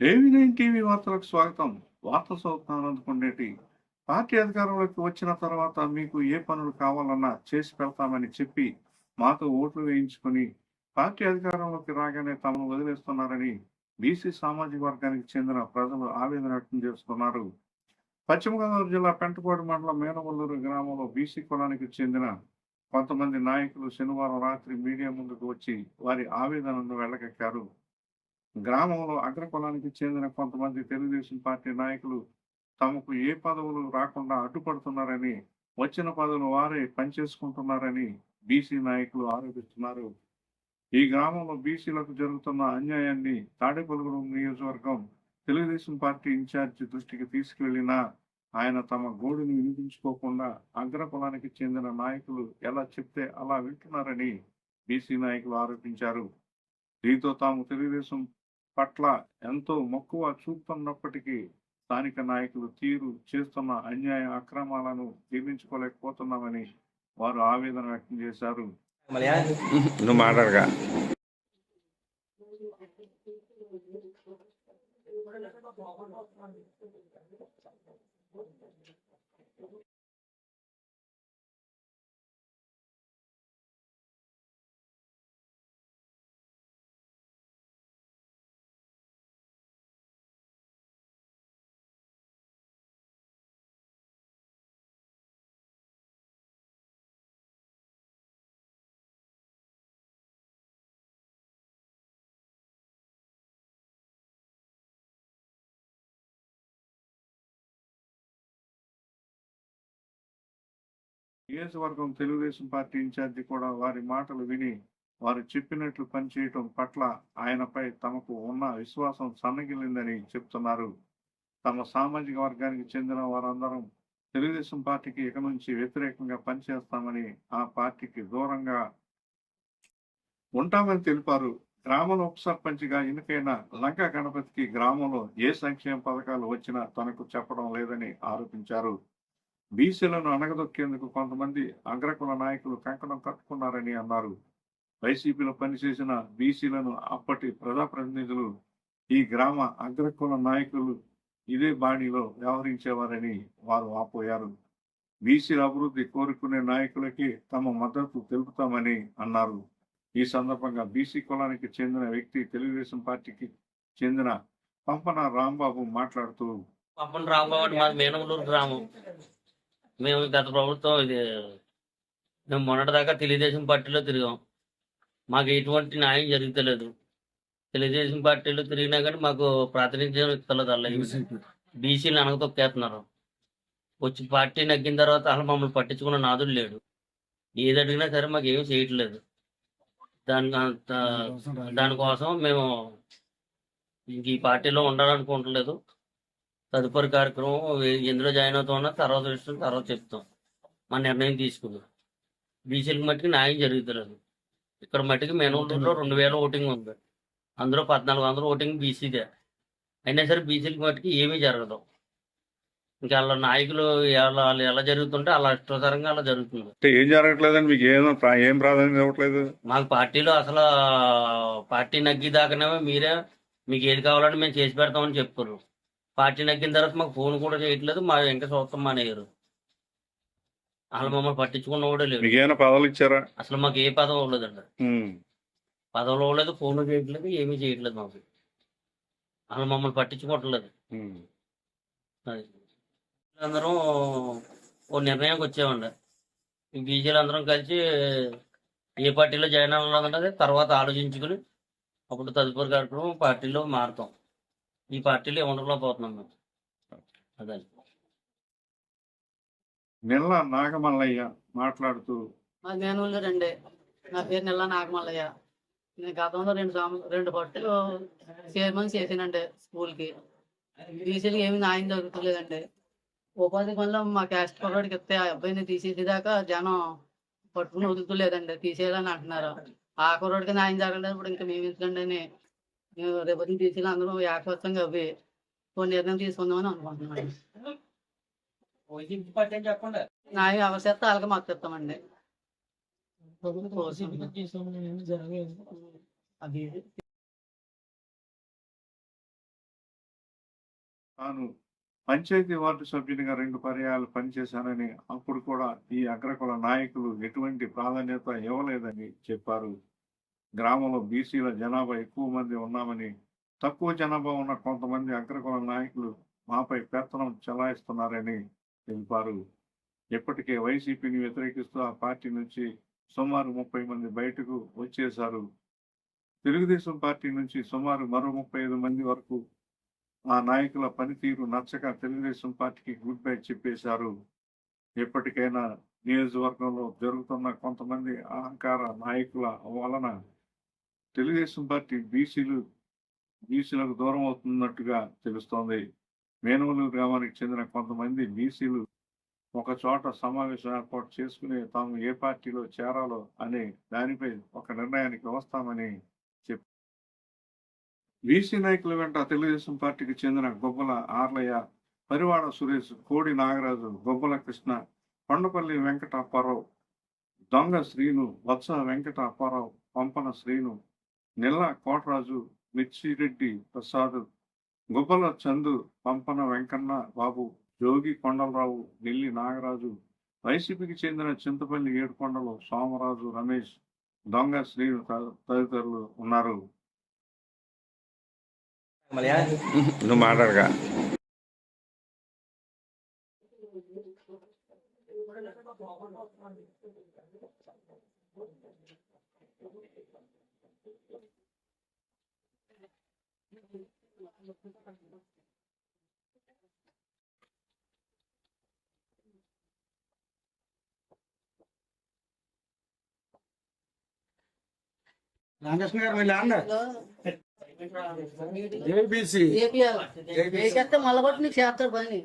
ఏవి nine TV వార్తలకు స్వాగతం? వార్త చదువుతున్నాను అందుకునేటి పార్టీ అధికారంలోకి వచ్చిన తర్వాత మీకు ఏ పనులు కావాలన్నా చేసి పెడతామని చెప్పి మాతో ఓట్లు వేయించుకొని పార్టీ అధికారంలోకి రాగానే తమను వదిలేస్తున్నారని బీసీ సామాజిక వర్గానికి చెందిన ప్రజలు ఆవేదన వ్యక్తం చేస్తున్నారు. పశ్చిమ గోదావరి జిల్లా పెంటపాడు మండలం మేనవల్లూరు గ్రామంలో బీసీ కులానికి చెందిన కొంతమంది నాయకులు శనివారం రాత్రి మీడియా ముందుకు వచ్చి వారి ఆవేదనను వెళ్ళగక్కారు గ్రామంలో అగ్రకులానికి చెందిన కొంతమంది తెలుగుదేశం పార్టీ నాయకులు తమకు ఏ పదవులు రాకుండా అడ్డుపడుతున్నారని వచ్చిన పదవులు వారే పనిచేసుకుంటున్నారని బీసీ నాయకులు ఆరోపిస్తున్నారు. ఈ గ్రామంలో బీసీలకు జరుగుతున్న అన్యాయాన్ని తాడేపల్లిగూడెం నియోజకవర్గం తెలుగుదేశం పార్టీ ఇన్ఛార్జి దృష్టికి తీసుకువెళ్ళినా ఆయన తమ గోడుని వినిపించుకోకుండా అగ్రకులానికి చెందిన నాయకులు ఎలా చెప్తే అలా వింటున్నారని బీసీ నాయకులు ఆరోపించారు. దీంతో తాము తెలుగుదేశం పట్ల ఎంతో మక్కువ చూపుతున్నప్పటికీ స్థానిక నాయకులు తీరు చేస్తున్న అన్యాయ అక్రమాలను జీర్ణించుకోలేకపోతున్నామని వారు ఆవేదన వ్యక్తం చేశారు. నువ్వు మాట్లాడగా. నియోజకవర్గం తెలుగుదేశం పార్టీ ఇన్ఛార్జి కూడా వారి మాటలు విని వారు చెప్పినట్లు పనిచేయటం పట్ల ఆయనపై తమకు ఉన్న విశ్వాసం సన్నగిల్లిందని చెప్తున్నారు. తమ సామాజిక వర్గానికి చెందిన వారందరం తెలుగుదేశం పార్టీకి ఇక నుంచి వ్యతిరేకంగా పనిచేస్తామని ఆ పార్టీకి దూరంగా ఉంటామని తెలిపారు. గ్రామంలో ఉప సర్పంచ్గా ఎన్నికైన లంక గణపతికి గ్రామంలో ఏ సంక్షేమ పథకాలు వచ్చినా తనకు చెప్పడం లేదని ఆరోపించారు. బీసీలను అణగదొక్కేందుకు కొంతమంది అగ్రకుల నాయకులు కంకణం కట్టుకున్నారని అన్నారు. వైసీపీలో పనిచేసిన బీసీలను అప్పటి ప్రజాప్రతినిధులు ఈ గ్రామ అగ్రకుల నాయకులు ఇదే బాణిలో వ్యవహరించేవారని వారు ఆపోయారు. బీసీల అభివృద్ధి కోరుకునే నాయకులకి తమ మద్దతు తెలుపుతామని అన్నారు. ఈ సందర్భంగా బీసీ కులానికి చెందిన వ్యక్తి తెలుగుదేశం పార్టీకి చెందిన పంపన రాంబాబు మాట్లాడుతూ పంపన రాంబాబు మాది మేనమలూరు గ్రామం. మేము గత ప్రభుత్వం ఇది మేము మొన్నటిదాకా తెలుగుదేశం పార్టీలో తిరిగాం. మాకు ఎటువంటి న్యాయం జరుగుతలేదు. తెలుగుదేశం పార్టీలో తిరిగినా కానీ మాకు ప్రాతినిధ్యం ఇస్తలేదు అలా బీసీలు అనగతొక్కేస్తున్నారు వచ్చి పార్టీ నగ్గిన తర్వాత అసలు మమ్మల్ని పట్టించుకున్న నాదుడు లేడు. ఏది అడిగినా సరే మాకు ఏమీ చేయట్లేదు. దాని దానికోసం మేము ఇంక ఈ పార్టీలో ఉండాలనుకుంటలేదు. తదుపరి కార్యక్రమం ఎందులో జాయిన్ అవుతామన్నా తర్వాత విషయం తర్వాత చెప్తాం. మన నిర్ణయం తీసుకుందాం. బీసీలకు మట్టికి న్యాయం జరుగుతలేదు ఇక్కడ మట్టికి మేనూరులో రెండు వేల ఓటింగ్ ఉంది. అందులో పద్నాలుగు వందల ఓటింగ్ బీసీదే. అయినా సరే బీసీలకు మట్టికి ఏమీ జరగదు. ఇంకా వాళ్ళ నాయకులు ఎలా వాళ్ళు ఎలా జరుగుతుంటే అలా ఇష్టకరంగా అలా జరుగుతుంది. అంటే ఏం జరగట్లేదని మీకు ఏం ఏం ప్రాధాన్యత ఇవ్వట్లేదు? మాకు పార్టీలో అసలు పార్టీ నగ్గిదాకానే మీరే మీకు ఏది కావాలంటే మేము చేసి పెడతామని చెప్తారు పార్టీ నగ్గిన తర్వాత మాకు ఫోన్ కూడా చేయట్లేదు మా ఇంకా చూస్తాం మానేయరు. అసలు మమ్మల్ని పట్టించుకున్న కూడా లేదు ఏమైనా పదవులు ఇచ్చారా? అసలు మాకు ఏ పదవి ఇవ్వలేదండి. పదవులు ఇవ్వలేదు ఫోన్ చేయట్లేదు ఏమీ చేయట్లేదు మాకు. అసలు మమ్మల్ని పట్టించుకోవట్లేదు. అది. అందరం ఓ నిర్ణయంకి వచ్చామండి. బీజేలు అందరం కలిసి ఏ పార్టీలో జాయిన్ అవ్వాలన్నది తర్వాత ఆలోచించుకుని అప్పుడు తదుపరి కార్యక్రమం పార్టీలో మారుతాం. ఈ పార్టీలో ఉండలేకపోతున్నాం మేము. అదే. నిల్ల నాగమల్లయ్య మాట్లాడుతూ మాది మేనూళ్ళు రండి. నా పేరు నెల్ల నాగమల్లయ్య. నేను గతంలో రెండు రెండు పట్టులు చైర్మన్ చేసానండి స్కూల్కి. బీసీలకి ఏమి న్యాయం జరుగుతలేదండి. ఉపాధి పనులు మా క్యాస్ట్ కుర్రాడికి ఇస్తే ఆ అబ్బాయిని తీసేసేదాకా జనం పట్టుకుని వదులుతలేదండి. తీసేయాలని అంటున్నారు. ఆ కుర్రాడికి న్యాయం జరగలేదు ఇప్పుడు ఇంకా మేము ఎందుకండి అని మేము రేపు తీసేయాలి. అందరూ ఏకవత్సంగా అవి. ఓ నిర్ణయం తీసుకుందామని అనుకుంటున్నాం అవసరం అలాగే మాకు చెప్తామండి. అది తాను పంచాయతీ వార్డు సభ్యునిగా రెండు పర్యాయాలు పనిచేశానని అప్పుడు కూడా ఈ అగ్రకుల నాయకులు ఎటువంటి ప్రాధాన్యత ఇవ్వలేదని చెప్పారు. గ్రామంలో బీసీల జనాభా ఎక్కువ మంది ఉన్నామని తక్కువ జనాభా ఉన్న కొంతమంది అగ్రకుల నాయకులు మాపై పెత్తనం చెలాయిస్తున్నారని తెలిపారు. ఇప్పటికే వైసీపీని వ్యతిరేకిస్తూ ఆ పార్టీ నుంచి సుమారు ముప్పై మంది బయటకు వచ్చేశారు. తెలుగుదేశం పార్టీ నుంచి సుమారు మరో ముప్పై ఐదు మంది వరకు ఆ నాయకుల పనితీరు నచ్చక తెలుగుదేశం పార్టీకి గుడ్ బై చెప్పేశారు. ఎప్పటికైనా నియోజకవర్గంలో జరుగుతున్న కొంతమంది అహంకార నాయకుల వలన తెలుగుదేశం పార్టీ బీసీలు బీసీలకు దూరం అవుతున్నట్టుగా తెలుస్తోంది. మేనవలు గ్రామానికి చెందిన కొంతమంది బీసీలు ఒక చోట సమావేశం ఏర్పాటు చేసుకుని తాము ఏ పార్టీలో చేరాలో అనే దానిపై ఒక నిర్ణయానికి వస్తామని చెప్పి బీసీ నాయకుల వెంట తెలుగుదేశం పార్టీకి చెందిన గొబ్బల ఆర్లయ్య పరివాడ సురేష్ కోడి నాగరాజు గొబ్బల కృష్ణ కొండపల్లి వెంకట అప్పారావు దొంగ శ్రీను వత్స వెంకట అప్పారావు పంపన శ్రీను నిల్ల కోటరాజు మిర్చిరెడ్డి ప్రసాద్ గుబ్బల చందు పంపన వెంకన్న బాబు జోగి కొండలరావు నెల్లి నాగరాజు వైసీపీకి చెందిన చింతపల్లి ఏడుకొండలు సోమరాజు రమేష్ దొంగ శ్రీను త- తదితరులు ఉన్నారు. నువ్వు మాట్లాడగా. రామకృష్ణ గారు మళ్ళీ అన్న ఏబిసి మళ్ళీ చేస్తాడు పని.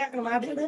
అక్కడ మాట్లాడు.